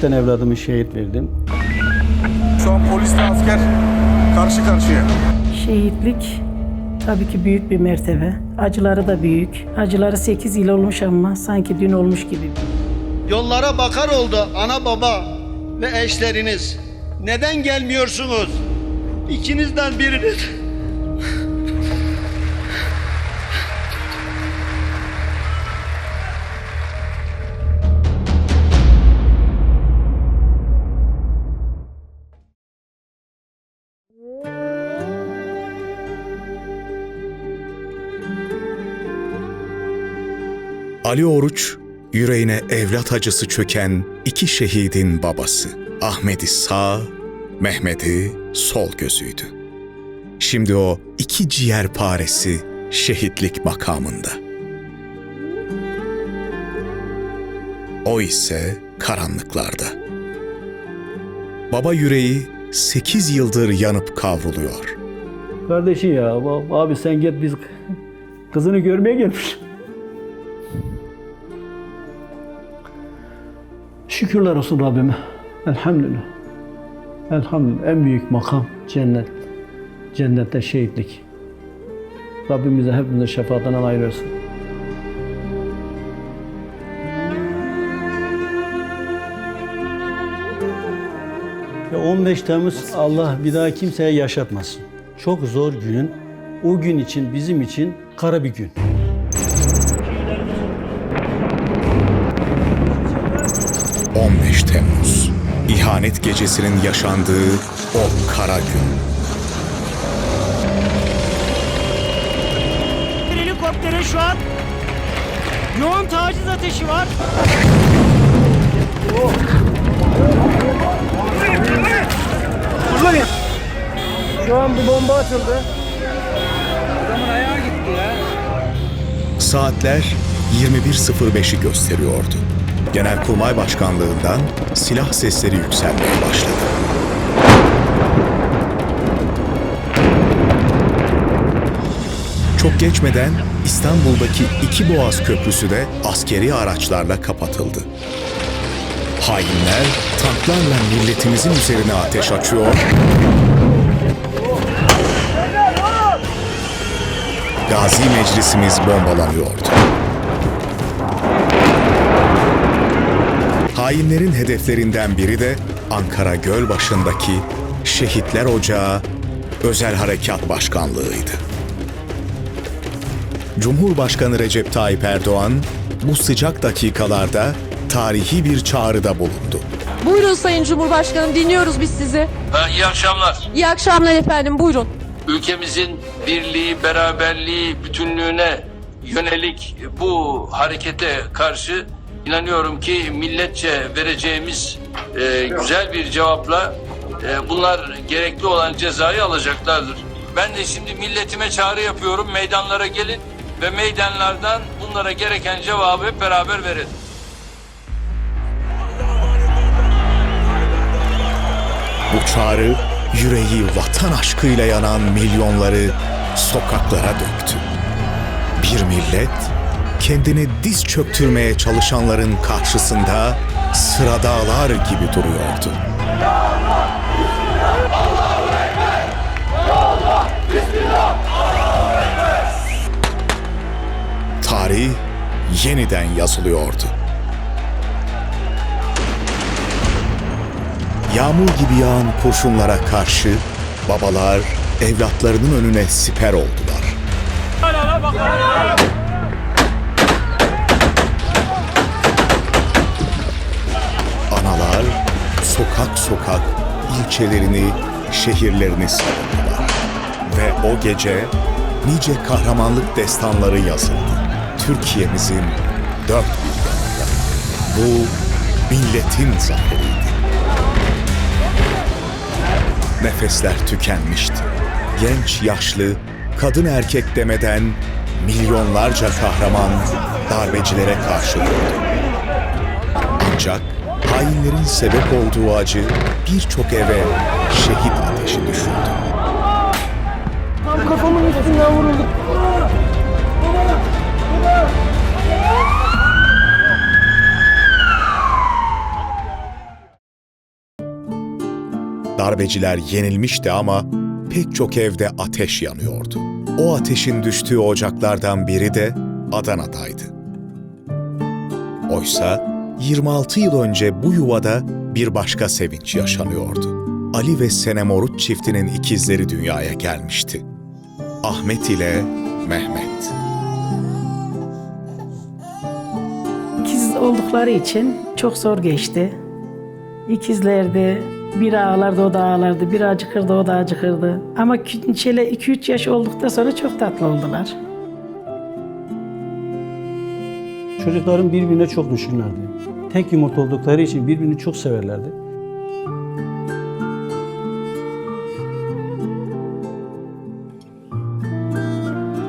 tane evladımı şehit verdim. Şu an polisle asker karşı karşıya. Şehitlik tabii ki büyük bir mertebe. Acıları da büyük. Acıları 8 yıl olmuş ama sanki dün olmuş gibi. Yollara bakar oldu ana baba ve eşleriniz. Neden gelmiyorsunuz? İkinizden biriniz. Ali Oruç, yüreğine evlat acısı çöken iki şehidin babası. Ahmet'i sağ, Mehmet'i sol gözüydü. Şimdi o iki ciğer paresi şehitlik makamında. O ise karanlıklarda. Baba yüreği sekiz yıldır yanıp kavruluyor. Kardeşi ya "Ba- abi sen git biz kızını görmeye gelmiş. Şükürler olsun Rabbime. Elhamdülillah. Elhamdülillah. En büyük makam cennet. Cennette şehitlik. Rabbimize hepimize şefaatinden ayırırsın. Ve 15 Temmuz Allah bir daha kimseye yaşatmasın. Çok zor günün, o gün için bizim için kara bir gün. İhanet gecesinin yaşandığı o kara gün. Bir helikoptere şu an yoğun taciz ateşi var. Şu an bir bomba atıldı. Saatler 21.05'i gösteriyordu. Genelkurmay Başkanlığından silah sesleri yükselmeye başladı. Çok geçmeden İstanbul'daki iki Boğaz Köprüsü de askeri araçlarla kapatıldı. Hainler tanklarla milletimizin üzerine ateş açıyor. Gazi Meclisimiz bombalanıyordu. Hainlerin hedeflerinden biri de Ankara Gölbaşı'ndaki Şehitler Ocağı Özel Harekat Başkanlığı'ydı. Cumhurbaşkanı Recep Tayyip Erdoğan bu sıcak dakikalarda tarihi bir çağrıda bulundu. Buyurun Sayın Cumhurbaşkanım dinliyoruz biz sizi. Ha, iyi akşamlar. İyi akşamlar efendim buyurun. Ülkemizin birliği, beraberliği, bütünlüğüne yönelik bu harekete karşı inanıyorum ki milletçe vereceğimiz e, güzel bir cevapla e, bunlar gerekli olan cezayı alacaklardır. Ben de şimdi milletime çağrı yapıyorum. Meydanlara gelin ve meydanlardan bunlara gereken cevabı hep beraber verelim. Bu çağrı yüreği vatan aşkıyla yanan milyonları sokaklara döktü. Bir millet kendini diz çöktürmeye çalışanların karşısında sıradağlar gibi duruyordu. Tarih yeniden yazılıyordu. Yağmur gibi yağan kurşunlara karşı babalar evlatlarının önüne siper oldular. Sokak sokak ilçelerini, şehirlerini savundular. Ve o gece nice kahramanlık destanları yazıldı. Türkiye'mizin dört bir yanında. Bu milletin zaferiydi. Nefesler tükenmişti. Genç, yaşlı, kadın erkek demeden milyonlarca kahraman darbecilere karşı durdu. Ancak hainlerin sebep olduğu acı birçok eve şehit ateşi düşürdü. Kafamın üstünden vurulduk. Darbeciler yenilmişti ama pek çok evde ateş yanıyordu. O ateşin düştüğü ocaklardan biri de Adana'daydı. Oysa 26 yıl önce bu yuvada bir başka sevinç yaşanıyordu. Ali ve Senem Oruç çiftinin ikizleri dünyaya gelmişti. Ahmet ile Mehmet. İkiz oldukları için çok zor geçti. İkizlerdi. Bir ağlardı, o da ağlardı. Bir acıkırdı, o da acıkırdı. Ama şöyle 2-3 yaş olduktan sonra çok tatlı oldular. Çocukların birbirine çok düşkünlerdi. Tek yumurta oldukları için birbirini çok severlerdi.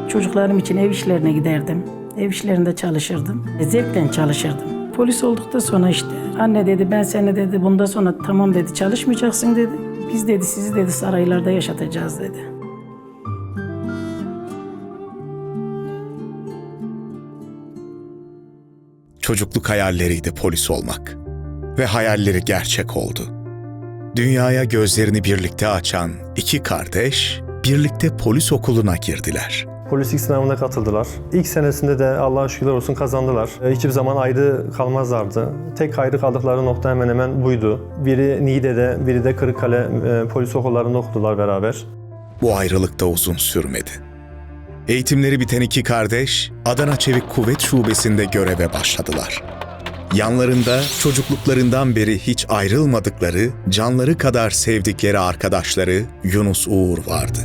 Çocuklarım için ev işlerine giderdim. Ev işlerinde çalışırdım. Zevkle çalışırdım. Polis olduktan sonra işte anne dedi ben seni dedi bundan sonra tamam dedi çalışmayacaksın dedi. Biz dedi sizi dedi saraylarda yaşatacağız dedi. Çocukluk hayalleriydi polis olmak. Ve hayalleri gerçek oldu. Dünyaya gözlerini birlikte açan iki kardeş birlikte polis okuluna girdiler. Polislik sınavına katıldılar. İlk senesinde de Allah'a şükürler olsun kazandılar. E, Hiçbir zaman ayrı kalmazlardı. Tek ayrı kaldıkları nokta hemen hemen buydu. Biri Niğde'de, biri de Kırıkkale e, polis okullarında okudular beraber. Bu ayrılık da uzun sürmedi. Eğitimleri biten iki kardeş Adana Çevik Kuvvet Şubesi'nde göreve başladılar. Yanlarında çocukluklarından beri hiç ayrılmadıkları, canları kadar sevdikleri arkadaşları Yunus Uğur vardı.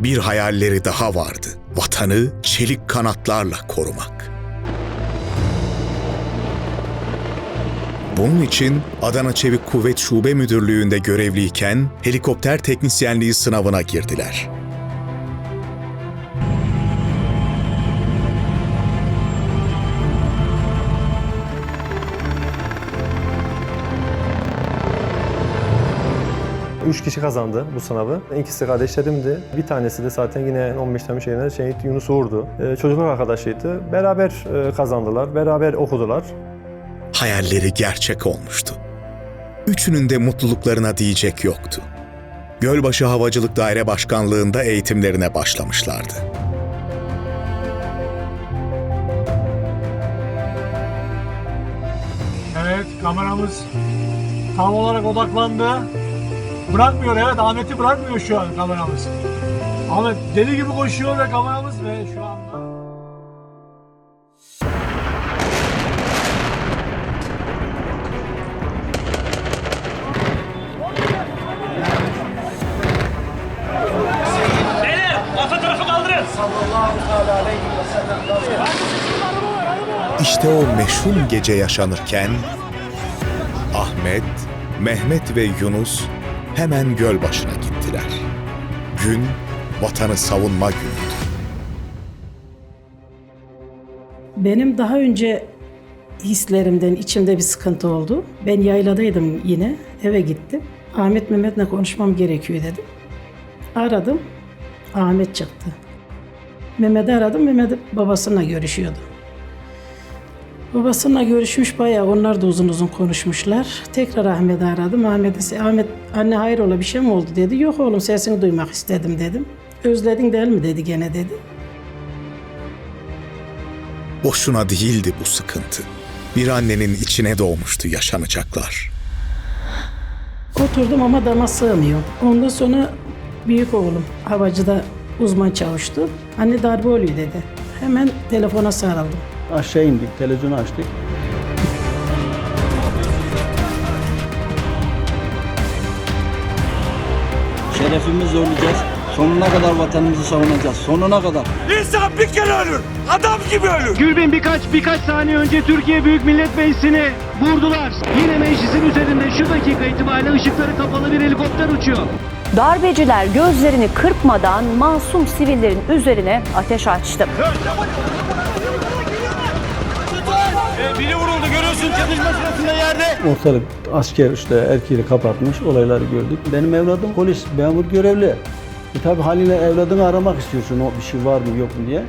Bir hayalleri daha vardı. Vatanı çelik kanatlarla korumak. Bunun için Adana Çevik Kuvvet Şube Müdürlüğü'nde görevliyken helikopter teknisyenliği sınavına girdiler. Üç kişi kazandı bu sınavı. İkisi kardeşlerimdi. Bir tanesi de zaten yine 15 Temmuz şehrinde şehit Yunus Uğur'du. E, çocukluk arkadaşıydı. Beraber e, kazandılar, beraber okudular. Hayalleri gerçek olmuştu. Üçünün de mutluluklarına diyecek yoktu. Gölbaşı Havacılık Daire Başkanlığı'nda eğitimlerine başlamışlardı. Evet kameramız tam olarak odaklandı. Bırakmıyor evet Ahmet'i bırakmıyor şu an kameramız. Ahmet deli gibi koşuyor ve kameramız ve şu anda... İşte o meşhur gece yaşanırken Ahmet, Mehmet ve Yunus hemen göl başına gittiler. Gün vatanı savunma günüydü. Benim daha önce hislerimden içimde bir sıkıntı oldu. Ben yayladaydım yine. Eve gittim. Ahmet Mehmet'le konuşmam gerekiyor dedim. Aradım. Ahmet çıktı. Mehmet'i aradım. Mehmet babasıyla görüşüyordu. Babasıyla görüşmüş bayağı onlar da uzun uzun konuşmuşlar. Tekrar Ahmet'i aradım. Ahmet Ahmet anne hayrola bir şey mi oldu dedi. Yok oğlum sesini duymak istedim dedim. Özledin değil mi dedi gene dedi. Boşuna değildi bu sıkıntı. Bir annenin içine doğmuştu yaşanacaklar. Oturdum ama dama sığmıyor. Ondan sonra büyük oğlum havacıda uzman çavuştu. Anne darbe oluyor dedi. Hemen telefona sarıldım. Aşağı indik, televizyonu açtık. Şerefimizi zorlayacağız. Sonuna kadar vatanımızı savunacağız. Sonuna kadar. İnsan bir kere ölür. Adam gibi ölür. Gülbin birkaç birkaç saniye önce Türkiye Büyük Millet Meclisi'ni vurdular. Yine meclisin üzerinde şu dakika itibariyle ışıkları kapalı bir helikopter uçuyor. Darbeciler gözlerini kırpmadan masum sivillerin üzerine ateş açtı. Biri vuruldu görüyorsun çatışma sırasında yerde. Ortalık asker işte erkeği kapatmış, olayları gördük. Benim evladım polis, memur görevli. E tabi haliyle evladını aramak istiyorsun o bir şey var mı yok mu diye.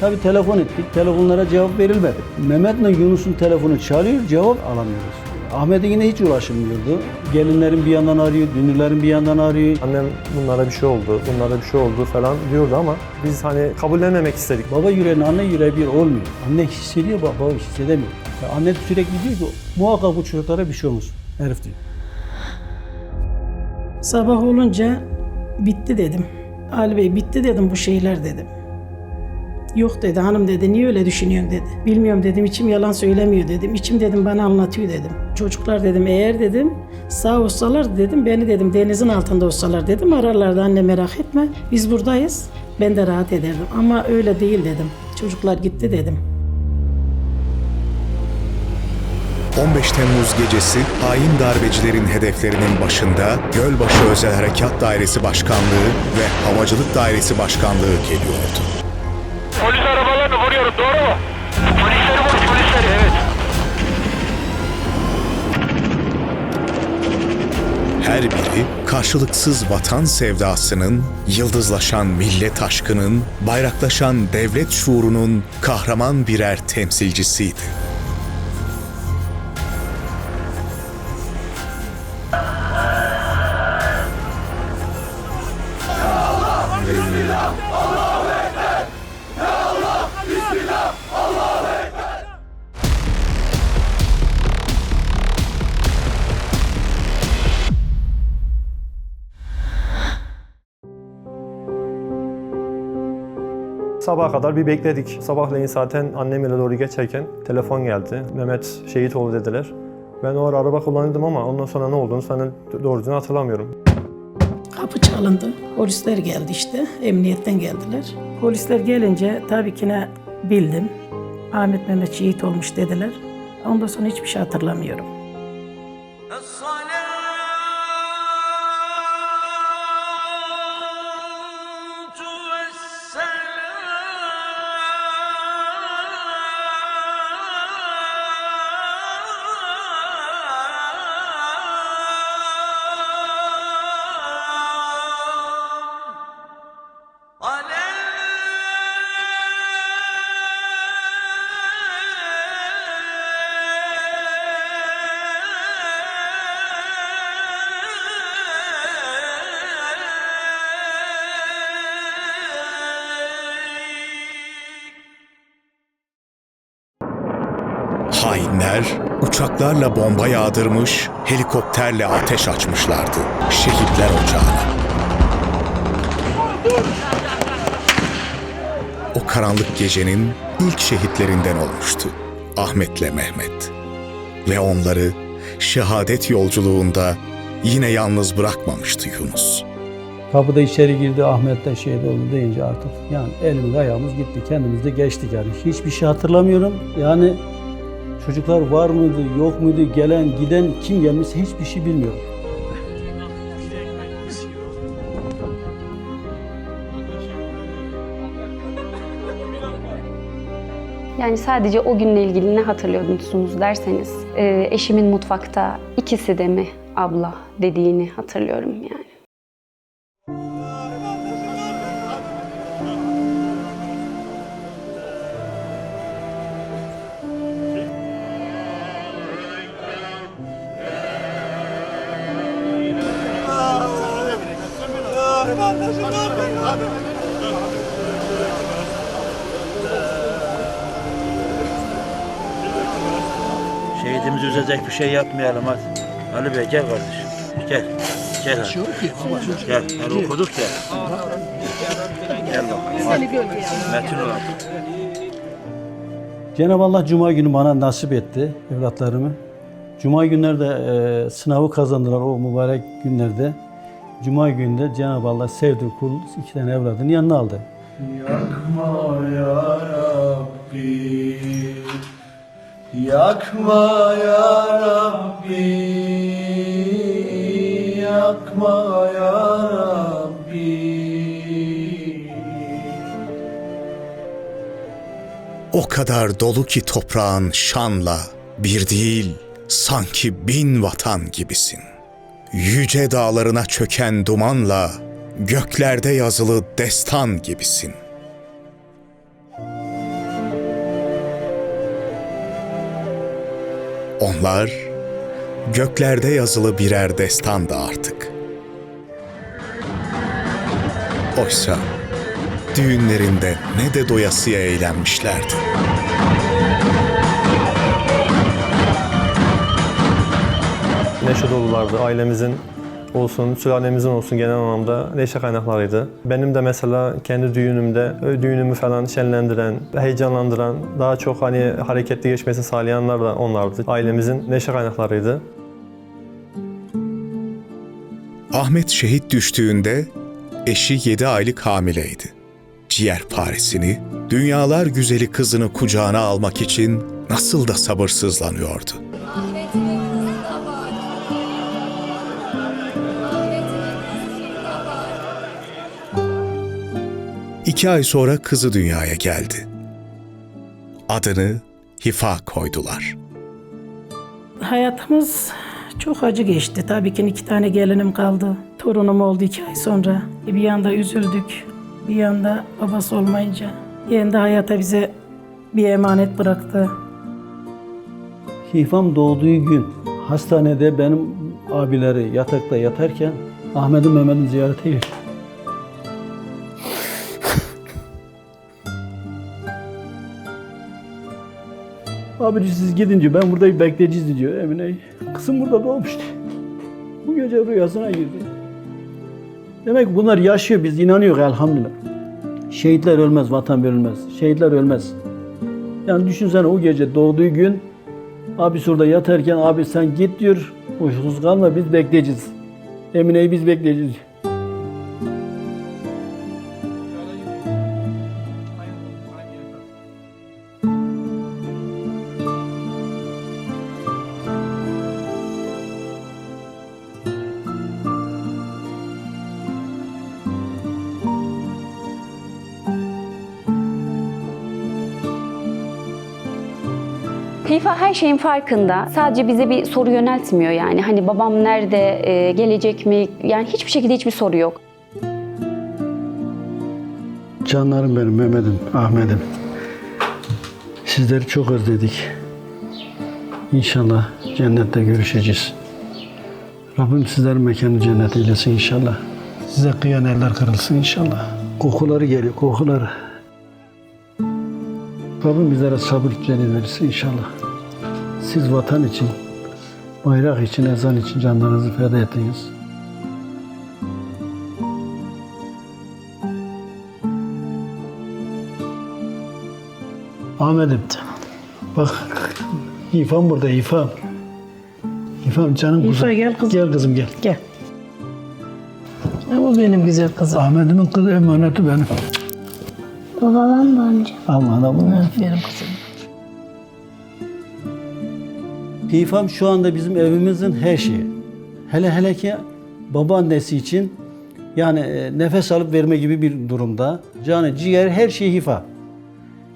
Tabi telefon ettik. Telefonlara cevap verilmedi. Mehmet'le Yunus'un telefonu çalıyor, cevap alamıyoruz. Ahmet'e yine hiç ulaşılmıyordu. Gelinlerin bir yandan arıyor, dünürlerin bir yandan arıyor. Annem bunlara bir şey oldu, bunlara bir şey oldu falan diyordu ama biz hani kabullenmemek istedik. Baba yüreğine anne yüreği bir olmuyor. Anne hissediyor, baba hissedemiyor. Ya anne sürekli diyor ki muhakkak bu çocuklara bir şey olmuş. Herif diyor. Sabah olunca bitti dedim. Ali Bey bitti dedim bu şeyler dedim. Yok dedi hanım dedi niye öyle düşünüyorsun dedi. Bilmiyorum dedim içim yalan söylemiyor dedim. İçim dedim bana anlatıyor dedim. Çocuklar dedim eğer dedim sağ olsalar dedim beni dedim denizin altında olsalar dedim ararlardı anne merak etme biz buradayız. Ben de rahat ederdim ama öyle değil dedim. Çocuklar gitti dedim. 15 Temmuz gecesi hain darbecilerin hedeflerinin başında Gölbaşı Özel Harekat Dairesi Başkanlığı ve Havacılık Dairesi Başkanlığı geliyordu. Polis arabalarını vuruyorum doğru mu? Polisleri vur polisleri evet. Her biri karşılıksız vatan sevdasının, yıldızlaşan millet aşkının, bayraklaşan devlet şuurunun kahraman birer temsilcisiydi. Sabaha kadar bir bekledik. Sabahleyin zaten annemle doğru geçerken telefon geldi. Mehmet şehit oldu dediler. Ben o ara araba kullanıyordum ama ondan sonra ne olduğunu sana doğru düzgün hatırlamıyorum. Kapı çalındı. Polisler geldi işte. Emniyetten geldiler. Polisler gelince tabii ki ne bildim. Ahmet Mehmet şehit olmuş dediler. Ondan sonra hiçbir şey hatırlamıyorum. Hainler uçaklarla bomba yağdırmış, helikopterle ateş açmışlardı şehitler ocağına. O karanlık gecenin ilk şehitlerinden olmuştu Ahmet'le Mehmet. Ve onları şehadet yolculuğunda yine yalnız bırakmamıştı Yunus. Kapıda içeri girdi Ahmet de şehit oldu deyince artık yani elimiz ayağımız gitti. Kendimiz de geçtik yani. Hiçbir şey hatırlamıyorum. Yani çocuklar var mıydı, yok muydu, gelen, giden, kim gelmişse hiçbir şey bilmiyorum. Yani sadece o günle ilgili ne hatırlıyordunuz derseniz e, eşimin mutfakta ikisi de mi abla dediğini hatırlıyorum yani. Şehidimizi üzecek bir şey yapmayalım hadi. Ali Bey gel kardeşim. Gel. Gel hadi. Gel. Hadi okuduk ya. Gel bakalım. Metin ol. Cenab-ı Allah Cuma günü bana nasip etti evlatlarımı. Cuma günlerde e, sınavı kazandılar o mübarek günlerde. Cuma günde Cenab-ı Allah sevdiği kul iki tane evladını yanına aldı. Yakma ya Rabbi Yakma ya Rabbi Yakma ya Rabbi O kadar dolu ki toprağın şanla, bir değil sanki bin vatan gibisin. Yüce dağlarına çöken dumanla, göklerde yazılı destan gibisin. Onlar göklerde yazılı birer destandı artık. Oysa düğünlerinde ne de doyasıya eğlenmişlerdi. Neşe dolulardı. Ailemizin olsun, sülalemizin olsun genel anlamda neşe kaynaklarıydı. Benim de mesela kendi düğünümde düğünümü falan şenlendiren, heyecanlandıran, daha çok hani hareketli geçmesini sağlayanlar da onlardı. Ailemizin neşe kaynaklarıydı. Ahmet şehit düştüğünde eşi 7 aylık hamileydi. Ciğerparesini, dünyalar güzeli kızını kucağına almak için nasıl da sabırsızlanıyordu. İki ay sonra kızı dünyaya geldi. Adını Hifa koydular. Hayatımız çok acı geçti. Tabii ki iki tane gelinim kaldı. Torunum oldu iki ay sonra. Bir yanda üzüldük. Bir yanda babası olmayınca. Yeğen de hayata bize bir emanet bıraktı. Hifam doğduğu gün hastanede benim abileri yatakta yatarken Ahmet'in Mehmet'in ziyarete geldi. Abi siz gidince ben burada bekleyeceğiz diyor Emine. Kızım burada doğmuştu. Bu gece rüyasına girdi. Demek bunlar yaşıyor biz inanıyoruz elhamdülillah. Şehitler ölmez, vatan bölünmez. Şehitler ölmez. Yani düşünsene o gece doğduğu gün abi şurada yatarken abi sen git diyor. Uysuz kalma biz bekleyeceğiz. Emine'yi biz bekleyeceğiz. Şeyin farkında. Sadece bize bir soru yöneltmiyor yani. Hani babam nerede, e, gelecek mi? Yani hiçbir şekilde hiçbir soru yok. Canlarım benim Mehmet'im, Ahmet'im. Sizleri çok özledik. İnşallah cennette görüşeceğiz. Rabbim sizlerin mekanı cennet eylesin inşallah. Size kıyan eller kırılsın inşallah. Kokuları geliyor, kokuları. Rabbim bizlere sabır celil verirsin inşallah. Siz vatan için, bayrak için, ezan için canlarınızı feda ettiniz. Ahmet'im. Bak İfam burada İfam. İfam canım İfa kuzum. gel kızım. Gel kızım gel. Gel. Bu benim güzel kızım. Ahmet'imin kızı emaneti benim. Babam mı amca? Allah'ına bunu. Aferin kızım. İfam şu anda bizim evimizin her şeyi. Hele hele ki babaannesi için yani e, nefes alıp verme gibi bir durumda. Canı, ciğer, her şey hifa.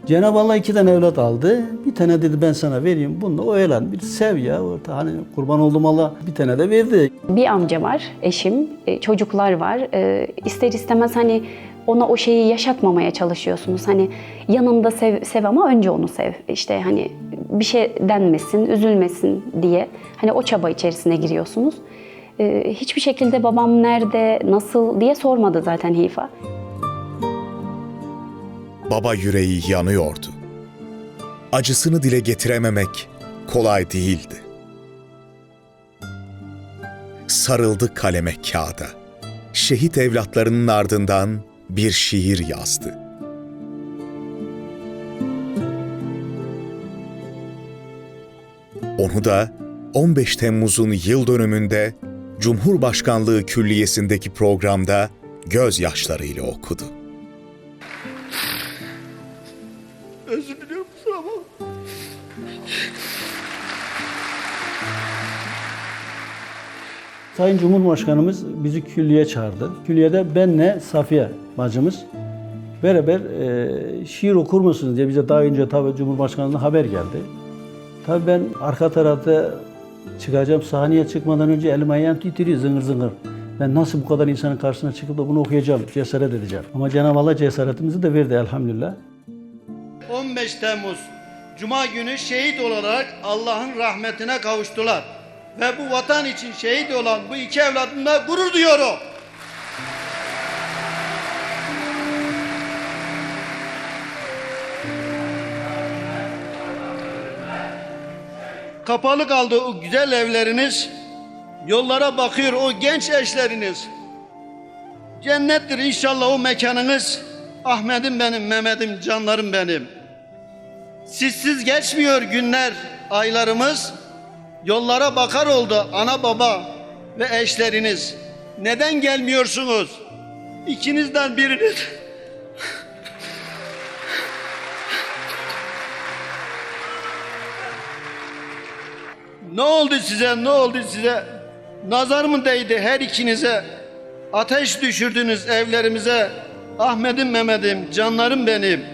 Cenab-ı Allah iki tane evlat aldı. Bir tane dedi ben sana vereyim. Bununla o elan bir sev ya. Orta, hani kurban oldum Allah bir tane de verdi. Bir amca var, eşim, e, çocuklar var. E, ister istemez hani ona o şeyi yaşatmamaya çalışıyorsunuz. Hani yanında sev, sev ama önce onu sev. İşte hani bir şey denmesin, üzülmesin diye. Hani o çaba içerisine giriyorsunuz. E, hiçbir şekilde babam nerede, nasıl diye sormadı zaten Hifa. Baba yüreği yanıyordu. Acısını dile getirememek kolay değildi. Sarıldı kaleme kağıda. Şehit evlatlarının ardından bir şiir yazdı. Onu da 15 Temmuz'un yıl dönümünde Cumhurbaşkanlığı Külliyesi'ndeki programda gözyaşlarıyla okudu. Sayın Cumhurbaşkanımız bizi külliyeye çağırdı. Külliyede benle Safiye bacımız beraber e, şiir okur musunuz diye bize daha önce tabii Cumhurbaşkanlığına haber geldi. Tabii ben arka tarafta çıkacağım sahneye çıkmadan önce elim ayağım titriyor zıngır zıngır. Ben nasıl bu kadar insanın karşısına çıkıp da bunu okuyacağım, cesaret edeceğim. Ama Cenab-ı Allah cesaretimizi de verdi elhamdülillah. 15 Temmuz Cuma günü şehit olarak Allah'ın rahmetine kavuştular. Ve bu vatan için şehit olan bu iki evladımla gurur duyuyorum. Kapalı kaldı o güzel evleriniz. Yollara bakıyor o genç eşleriniz. Cennettir inşallah o mekanınız. Ahmet'im benim, Mehmet'im, canlarım benim. Sizsiz geçmiyor günler, aylarımız. Yollara bakar oldu ana baba ve eşleriniz. Neden gelmiyorsunuz? İkinizden biriniz. ne oldu size? Ne oldu size? Nazar mı değdi her ikinize? Ateş düşürdünüz evlerimize. Ahmet'im Mehmet'im, canlarım benim.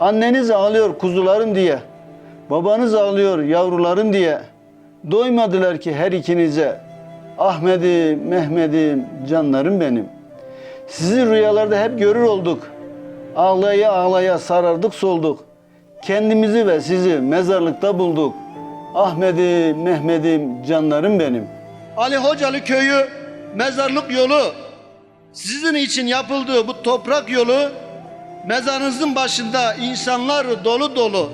Anneniz ağlıyor kuzularım diye. Babanız ağlıyor yavrularım diye. Doymadılar ki her ikinize. Ahmet'im, Mehmet'im, canlarım benim. Sizi rüyalarda hep görür olduk. Ağlaya ağlaya sarardık solduk. Kendimizi ve sizi mezarlıkta bulduk. Ahmet'im, Mehmet'im, canlarım benim. Ali Hocalı köyü mezarlık yolu sizin için yapıldığı bu toprak yolu mezarınızın başında insanlar dolu dolu.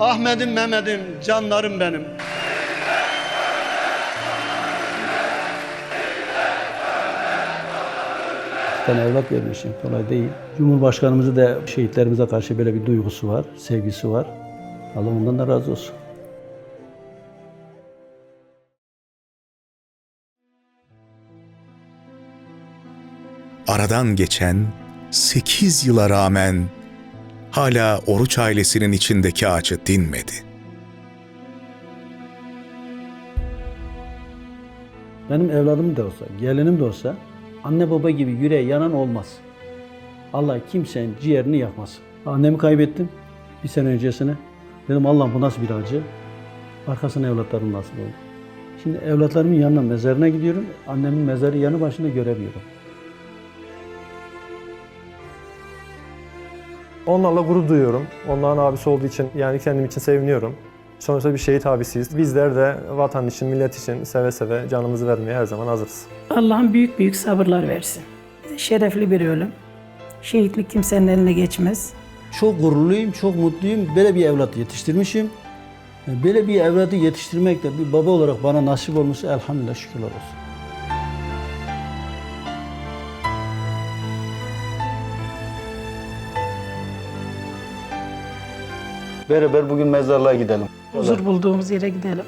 Ahmet'im, Mehmet'im, canlarım benim. Tane evlat vermişim. Kolay değil. Cumhurbaşkanımızın da şehitlerimize karşı böyle bir duygusu var, sevgisi var. Allah ondan da razı olsun. Aradan geçen 8 yıla rağmen hala Oruç ailesinin içindeki acı dinmedi. Benim evladım da olsa, gelinim de olsa anne baba gibi yüreği yanan olmaz. Allah kimsenin ciğerini yakmasın. Annemi kaybettim bir sene öncesine. Dedim Allah bu nasıl bir acı? Arkasına evlatlarım nasıl oldu? Şimdi evlatlarımın yanına mezarına gidiyorum. Annemin mezarı yanı başında göremiyorum. Onlarla gurur duyuyorum. Onların abisi olduğu için yani kendim için seviniyorum. Sonuçta bir şehit abisiyiz. Bizler de vatan için, millet için seve seve canımızı vermeye her zaman hazırız. Allah'ın büyük büyük sabırlar versin. Şerefli bir ölüm. Şehitlik kimsenin eline geçmez. Çok gururluyum, çok mutluyum. Böyle bir evlat yetiştirmişim. Böyle bir evladı yetiştirmek de bir baba olarak bana nasip olmuşsa elhamdülillah şükürler olsun. Beraber bugün mezarlığa gidelim. Huzur bulduğumuz yere gidelim.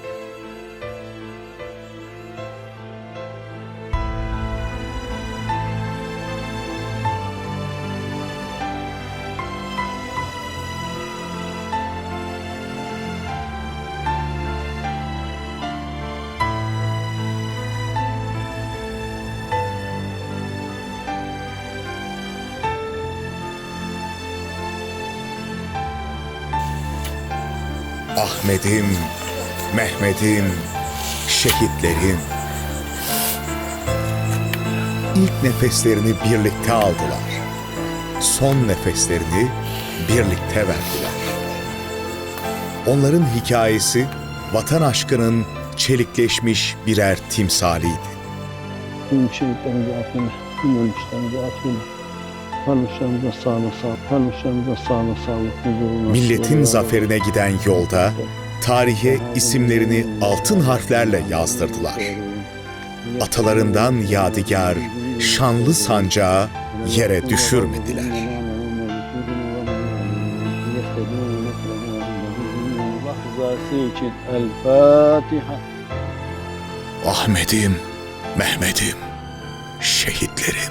Ahmet'im, Mehmet'im, şehitlerim. İlk nefeslerini birlikte aldılar. Son nefeslerini birlikte verdiler. Onların hikayesi vatan aşkının çelikleşmiş birer timsaliydi. Tüm şehitlerimizi affeyle, tüm ölmüşlerimizi affeyle. Kalmışlarımıza sağlık, sağlık, kalmışlarımıza sağlık, sağlık, Milletin zaferine giden yolda tarihe isimlerini altın harflerle yazdırdılar. Atalarından yadigar, şanlı sancağı yere düşürmediler. Ahmet'im, Mehmet'im, şehitlerim.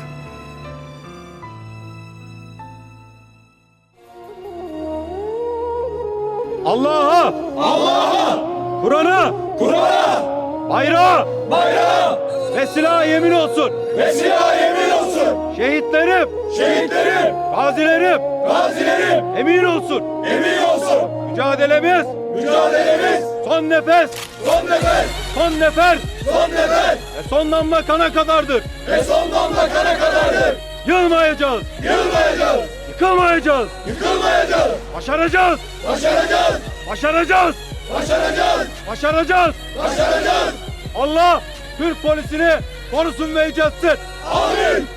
Allah'a! Allah'a! Kur'an'a! Kur'an'a! Bayrağa! Bayrağa! Ve silaha yemin olsun! Ve silaha yemin olsun! Şehitlerim! Şehitlerim! Gazilerim! Gazilerim! Emin olsun! Emin olsun! Mücadelemiz! Mücadelemiz! Son nefes! Son nefes! Son nefes! Son nefes! Ve son damla kana kadardır! Ve son damla kana kadardır! Yılmayacağız! Yılmayacağız! Yıkılmayacağız! Yıkılmayacağız! Başaracağız! Başaracağız! Başaracağız. Başaracağız. Başaracağız. Başaracağız. Allah Türk polisini korusun ve yüceltsin. Amin.